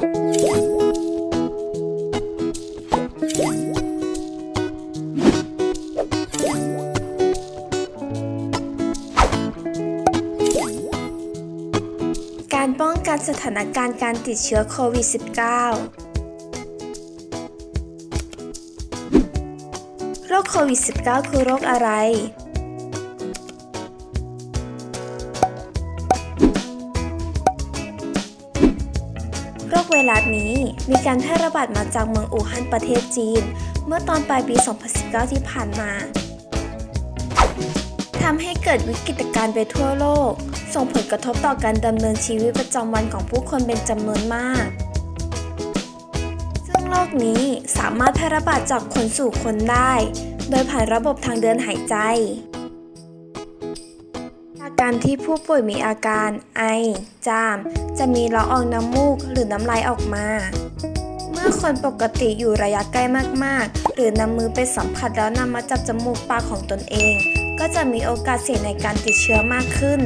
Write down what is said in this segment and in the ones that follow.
การป้องกันสถานการณ์การติดเชื้อโควิด -19 โรคโควิด -19 คือโรคอะไร ไวรัสนี้มีการแพร่ระบาดมาจากเมืองอู่ฮั่นประเทศจีน เมื่อตอนปลายปี 2019 ที่ผ่านมาทำให้เกิดวิกฤตการณ์ไปทั่วโลก ส่งผลกระทบต่อการดำเนินชีวิตประจำวันของผู้คนเป็นจำนวนมาก ซึ่งโรคนี้สามารถแพร่ระบาดจากคนสู่คนได้ โดยผ่านระบบทางเดินหายใจาการที่ผู้ป่วยมีอาการ ไอ จาม จะมีละอองน้ำมูกหรือน้ำลายออกมา เมื่อคนปกติอยู่ระยะใกล้มากๆ หรือนำมือไปสัมผัสแล้วนำมาจับจมูกปากของตนเอง ก็จะมีโอกาสเสี่ยงในการติดเชื้อมากขึ้น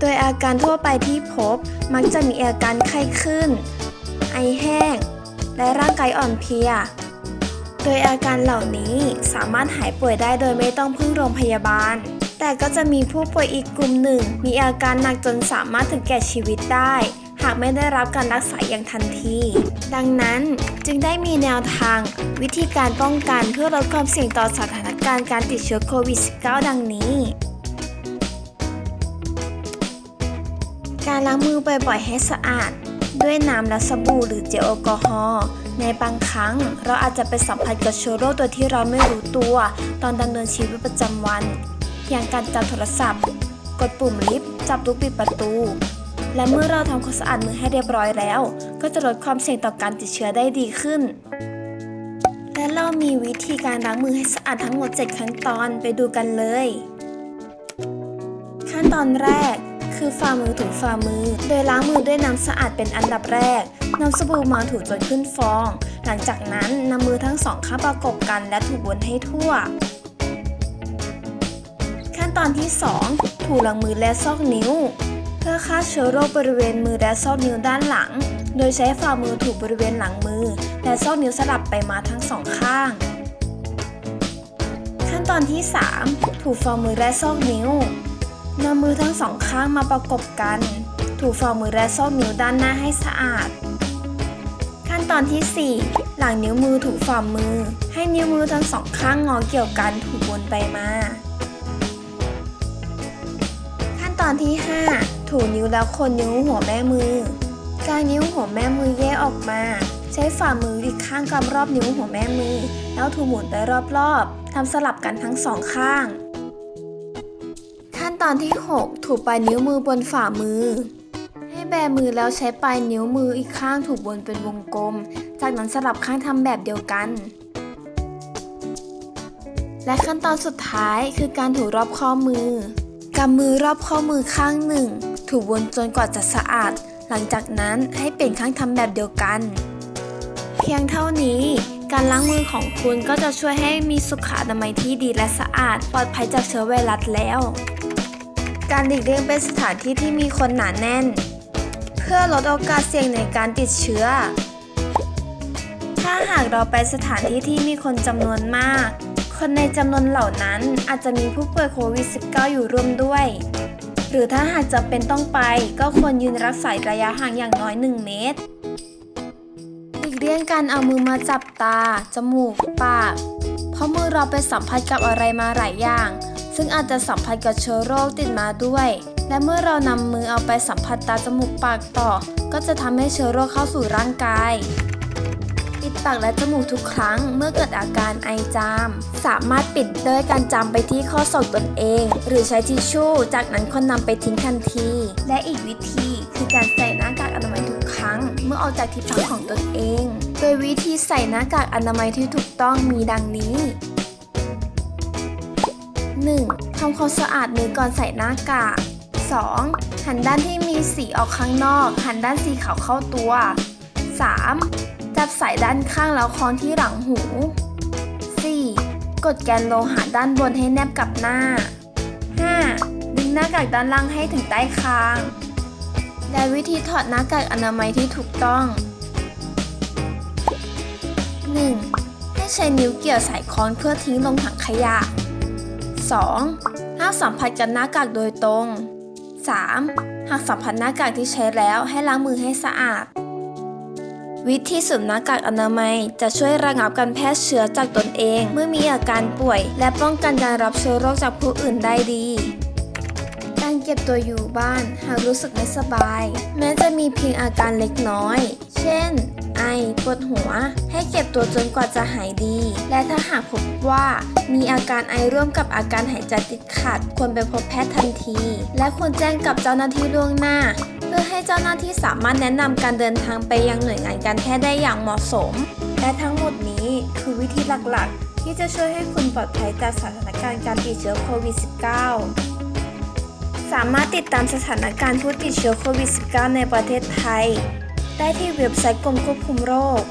โดยอาการทั่วไปที่พบมักจะมีอาการไข้ขึ้น ไอแห้ง และร่างกายอ่อนเพลีย โดยอาการเหล่านี้ สามารถหายป่วยได้โดยไม่ต้องพึ่งโรงพยาบาล แต่ก็จะมีผู้ป่วยอีกกลุ่มหนึ่ง มีอาการหนักจนสามารถถึงแก่ชีวิตได้ หากไม่ได้รับการรักษาอย่างทันที ดังนั้นจึงได้มีแนวทาง วิธีการป้องกันเพื่อลดความเสี่ยงต่อสถานการณ์การติดเชื้อโควิด -19 ดังนี้การล้างมือบ่อยๆให้สะอาด ด้วยน้ำและสบู่หรือเจลแอลกอฮอล์ในบางครั้ง เราอาจจะไปสัมผัสกับเชื้อโรคโดยที่เราไม่รู้ตัว ตอนดำเนินชีวิตประจำวัน อย่างการจับโทรศัพท์ กดปุ่มลิฟต์จับลูกปิดประตู และเมื่อเราทำความสะอาดมือให้เรียบร้อยแล้ว ก็จะลดความเสี่ยงต่อการติดเชื้อได้ดีขึ้น และเรามีวิธีการล้างมือให้สะอาดทั้งหมด 7 ขั้นตอนไปดูกันเลย ขั้นตอนแรก คือฝ่ามือถูฝ่ามือ โดยล้างมือด้วยน้ำสะอาดเป็นอันดับแรกนำสบู่มาถูจนขึ้นฟอง หลังจากนั้นนำมือทั้งสองข้างประกบกันและถูวนให้ทั่ว ขั้นตอนที่ 2 ถูหลังมือและซอกนิ้ว เพื่อฆ่าเชื้อโรคบริเวณมือและซอกนิ้วด้านหลัง โดยใช้ฝ่ามือถูบริเวณหลังมือ และซอกนิ้วสลับไปมาทั้งสองข้าง ขั้นตอนที่ 3 ถูฝ่ามือและซอกนิ้ว นำมือทั้งสองข้างมาประกบกัน ถูฝ่ามือและซอกนิ้วด้านหน้าให้สะอาด ขั้นตอนที่ 4 หลังนิ้วมือถูฝ่ามือ ให้นิ้วมือทั้งสองข้างงอเกี่ยวกันถูวนไปมา ขั้นตอนที่ 5 ถูนิ้วแล้วคนนิ้วหัวแม่มือ การนิ้วหัวแม่มือแยกออกมา ใช้ฝ่ามืออีกข้างกำรอบนิ้วหัวแม่มือ แล้วถูหมุนไปรอบๆทำสลับกันทั้งสองข้าง ตอนที่ 6 ถูปลายนิ้วมือบนฝ่ามือ ให้แบมือแล้วใช้ปลายนิ้วมืออีกข้างถูบนเป็นวงกลม จากนั้นสลับข้างทำแบบเดียวกัน และขั้นตอนสุดท้ายคือการถูรอบข้อมือกำมือรอบข้อมือข้างหนึ่ง ถูวนจนกว่าจะสะอาด หลังจากนั้นให้เปลี่ยนข้างทำแบบเดียวกัน เพียงเท่านี้ การล้างมือของคุณก็จะช่วยให้มีสุขอนามัยที่ดีและสะอาด ปลอดภัยจากเชื้อไวรัสแล้ว การหลีกเลี่ยงไปสถานที่ที่มีคนหนาแน่น เพื่อลดโอกาสเสี่ยงในการติดเชื้อ ถ้าหากเราไปสถานที่ที่มีคนจำนวนมาก คนในจำนวนเหล่านั้นอาจจะมีผู้ป่วยโควิด -19 อยู่ร่วมด้วย หรือถ้าหากจะเป็นต้องไป ก็ควรยืนรักษาระยะห่างอย่างน้อย 1 เมตรหลีกเลี่ยงการเอามือมาจับตา จมูก ปาก เพราะมือเราไปสัมผัสกับอะไรมาหลายอย่าง ซึ่งอาจจะสัมผัสกับเชื้อโรคติดมาด้วย และเมื่อเรานำมือเอาไปสัมผัสตาจมูกปากต่อ ก็จะทำให้เชื้อโรคเข้าสู่ร่างกายปิดปากและจมูกทุกครั้งเมื่อเกิดอาการไอจาม สามารถปิดด้วยการจามไปที่ข้อศอกตนเอง หรือใช้ทิชชู่ จากนั้นคนนำไปทิ้งทันที และอีกวิธีคือการใส่หน้ากากอนามัยทุกครั้ง เมื่อออกจากที่พักของตนเอง โดยวิธีใส่หน้ากากอนามัยที่ถูกต้องมีดังนี้ 1. ทำความสะอาดมือก่อนใส่หน้ากาก 2. หันด้านที่มีสีออกข้างนอก หันด้านสีขาวเข้าตัว 3. จับสายด้านข้างแล้วคล้องที่หลังหู 4. กดแกนโลหะด้านบนให้แนบกับหน้า 5. ดึงหน้ากากด้านล่างให้ถึงใต้คาง และวิธีถอดหน้ากากอนามัยที่ถูกต้อง 1. ให้ใช้นิ้วเกี่ยวสายค้อนเพื่อทิ้งลงถังขยะ 2. ห้ามสัมผัสกับหน้ากากโดยตรง 3. หากสัมผัสหน้ากากที่ใช้แล้วให้ล้างมือให้สะอาด วิธีสวมหน้ากากอนามัย จะช่วยระงับการแพร่เชื้อจากตนเอง เมื่อมีอาการป่วย และป้องกันการรับเชื้อโรคจากผู้อื่นได้ดี การเก็บตัวอยู่บ้านหากรู้สึกไม่สบาย แม้จะมีเพียงอาการเล็กน้อย เช่น ไอ ปวดหัว ให้เก็บตัวจนกว่าจะหายดี และถ้าหากพบว่ามีอาการไอร่วมกับอาการหายใจติดขัด ควรไปพบแพทย์ทันที และควรแจ้งกับเจ้าหน้าที่ล่วงหน้า เพื่อให้เจ้าหน้าที่สามารถแนะนำการเดินทางไปยังหน่วยงานการแพทย์ได้อย่างเหมาะสม และทั้งหมดนี้คือวิธีหลักๆ ที่จะช่วยให้คุณปลอดภัยจากสถานการณ์การติดเชื้อโควิด -19 สามารถติดตามสถานการณ์ผู้ติดเชื้อโควิด -19 ในประเทศไทย ได้ที่เว็บไซต์กรมควบคุมโรค